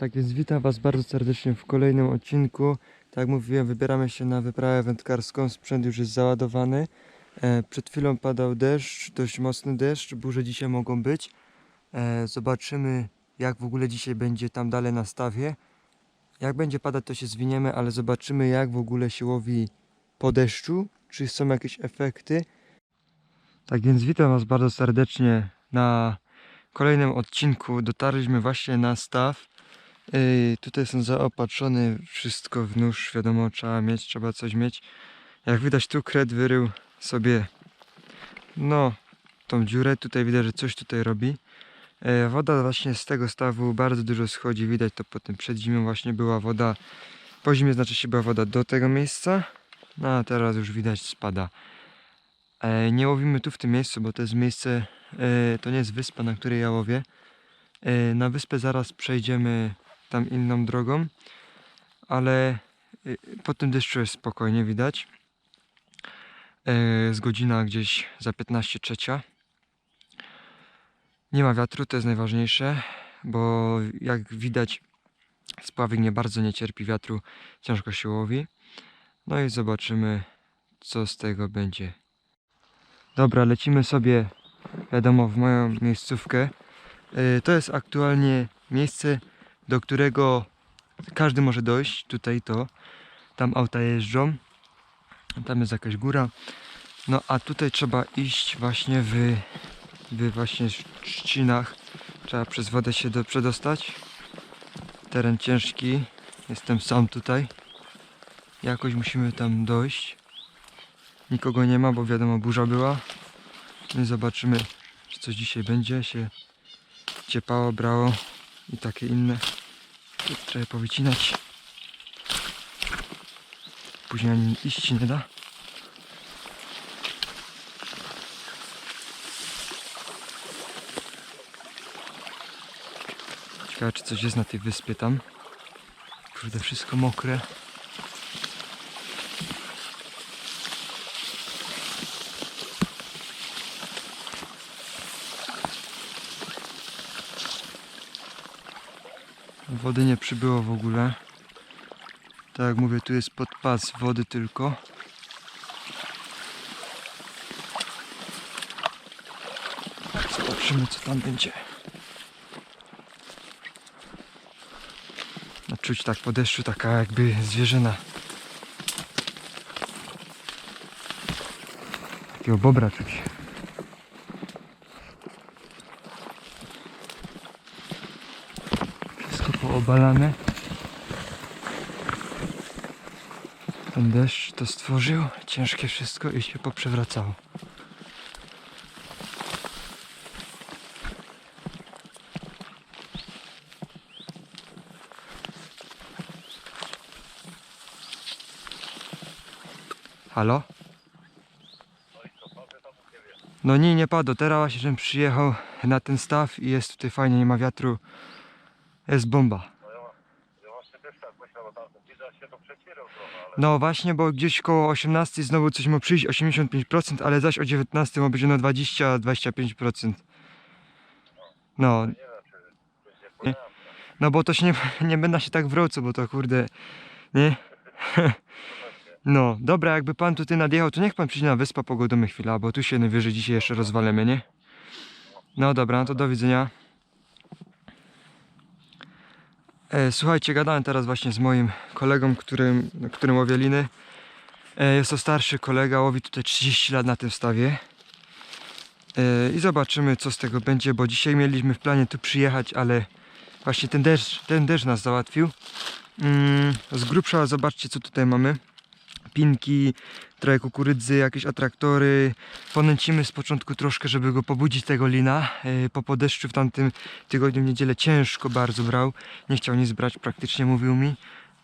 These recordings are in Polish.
Tak więc witam Was bardzo serdecznie w kolejnym odcinku. Tak jak mówiłem, wybieramy się na wyprawę wędkarską. Sprzęt już jest załadowany. E, przed chwilą padał deszcz, dość mocny deszcz. Burze dzisiaj mogą być. E, zobaczymy, jak w ogóle dzisiaj będzie tam dalej na stawie. Jak będzie padać, to się zwiniemy, ale zobaczymy, jak w ogóle się łowi po deszczu. Czy są jakieś efekty. Tak więc witam Was bardzo serdecznie na kolejnym odcinku. Dotarliśmy właśnie na staw. Ej, tutaj są zaopatrzone wszystko w nóż, wiadomo, trzeba mieć, trzeba coś mieć. Jak widać tu kred wyrył sobie no tą dziurę, tutaj widać, że coś tutaj robi. E, woda właśnie z tego stawu bardzo dużo schodzi, widać to potem przed zimą właśnie była woda, po zimie znaczy się była woda do tego miejsca, no a teraz już widać spada. E, nie łowimy tu w tym miejscu, bo to jest miejsce, e, to nie jest wyspa, na której ja łowię. E, Na wyspę zaraz przejdziemy tam inną drogą, ale y, po tym deszczu jest spokojnie widać. E, Jest godzina gdzieś za 15 trzecia. Nie ma wiatru, to jest najważniejsze, bo jak widać spławik nie bardzo nie cierpi wiatru, ciężko się łowi. No i zobaczymy co z tego będzie. Dobra, lecimy sobie wiadomo w moją miejscówkę. E, To jest aktualnie miejsce, do którego każdy może dojść. Tutaj to, tam auta jeżdżą, tam jest jakaś góra. No a tutaj trzeba iść właśnie w, w właśnie trzcinach. Trzeba przez wodę się do, przedostać. Teren ciężki. Jestem sam tutaj. Jakoś musimy tam dojść. Nikogo nie ma, bo wiadomo burza była. My zobaczymy, czy coś dzisiaj będzie. Się ciepało, brało i takie inne. Tu trzeba powycinać. Później ani iść nie da. Ciekawe czy coś jest na tej wyspie tam. Kurde, wszystko mokre. Wody nie przybyło w ogóle. Tak jak mówię, tu jest podpas wody tylko. Zobaczymy co tam będzie. No, czuć tak po deszczu taka jakby zwierzyna. Takiego bobra czuć. Poobalane. Ten deszcz to stworzył, ciężkie wszystko i się poprzewracało. Halo? No nie, nie padło. Teraz właśnie, żebym przyjechał na ten staw i jest tutaj fajnie, nie ma wiatru. Jest bomba. No właśnie, bo gdzieś koło 18 znowu coś ma przyjść 85%, ale zaś o 19 ma być no 20-25%. No, nie wiem, czy no bo to się nie, nie będę się tak wrócił, bo to kurde, nie? No, dobra, jakby pan tutaj nadjechał, to niech pan przyjdzie na wyspę pogodomy chwilę, bo tu się najwyżej dzisiaj jeszcze rozwalemy, nie? No dobra, no to do widzenia. E, słuchajcie, gadałem teraz właśnie z moim kolegą, którym, którym łowię liny. E, jest to starszy kolega, łowi tutaj 30 lat na tym stawie. E, I zobaczymy co z tego będzie, bo dzisiaj mieliśmy w planie tu przyjechać, ale właśnie ten deszcz, ten deszcz nas załatwił. Mm, z grubsza zobaczcie co tutaj mamy. Pinki, trochę kukurydzy, jakieś atraktory. Ponęcimy z początku troszkę, żeby go pobudzić tego lina. E, Po podeszczu w tamtym tygodniu w niedzielę ciężko bardzo brał. Nie chciał nic brać, praktycznie mówił mi.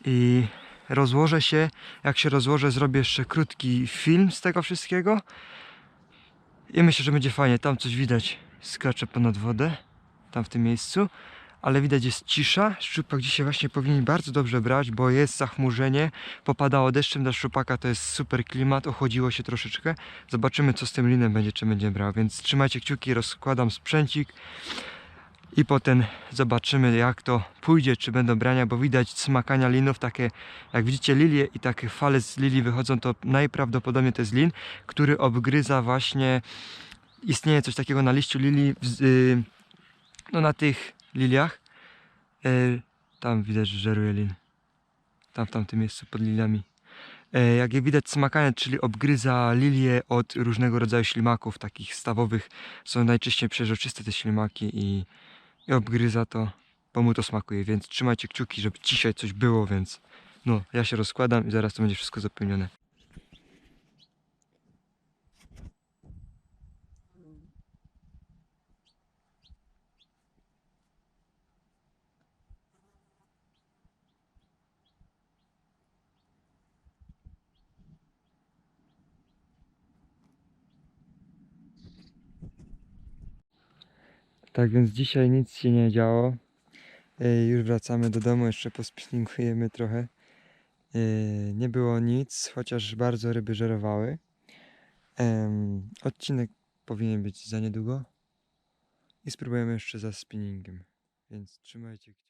I rozłożę się. Jak się rozłożę, zrobię jeszcze krótki film z tego wszystkiego. I myślę, że będzie fajnie. Tam coś widać. Skacze ponad wodę. Tam w tym miejscu. Ale widać jest cisza. Szczupak dzisiaj właśnie powinien bardzo dobrze brać, bo jest zachmurzenie. Popadało deszczem dla szczupaka. To jest super klimat. Ochłodziło się troszeczkę. Zobaczymy co z tym linem będzie, czy będzie brał. Więc trzymajcie kciuki. Rozkładam sprzęcik. I potem zobaczymy jak to pójdzie, czy będą brania, bo widać smakania linów, takie jak widzicie lilie i takie fale z lilii wychodzą, to najprawdopodobniej to jest lin, który obgryza właśnie, istnieje coś takiego na liściu lilii, w- y, no na tych liliach, y, tam widać, że żeruje lin, tam w tamtym miejscu pod liliami. E, Jak je widać smakanie, czyli obgryza lilię od różnego rodzaju ślimaków, takich stawowych, są najczęściej przeźroczyste te ślimaki i, i obgryza to, bo mu to smakuje, więc trzymajcie kciuki, żeby dzisiaj coś było, więc no, ja się rozkładam i zaraz to będzie wszystko zapełnione. Tak więc dzisiaj nic się nie działo. E, Już wracamy do domu, jeszcze pospinningujemy trochę. E, Nie było nic, chociaż bardzo ryby żerowały. Odcinek powinien być za niedługo. I spróbujemy jeszcze za spinningiem. Więc trzymajcie kciuki.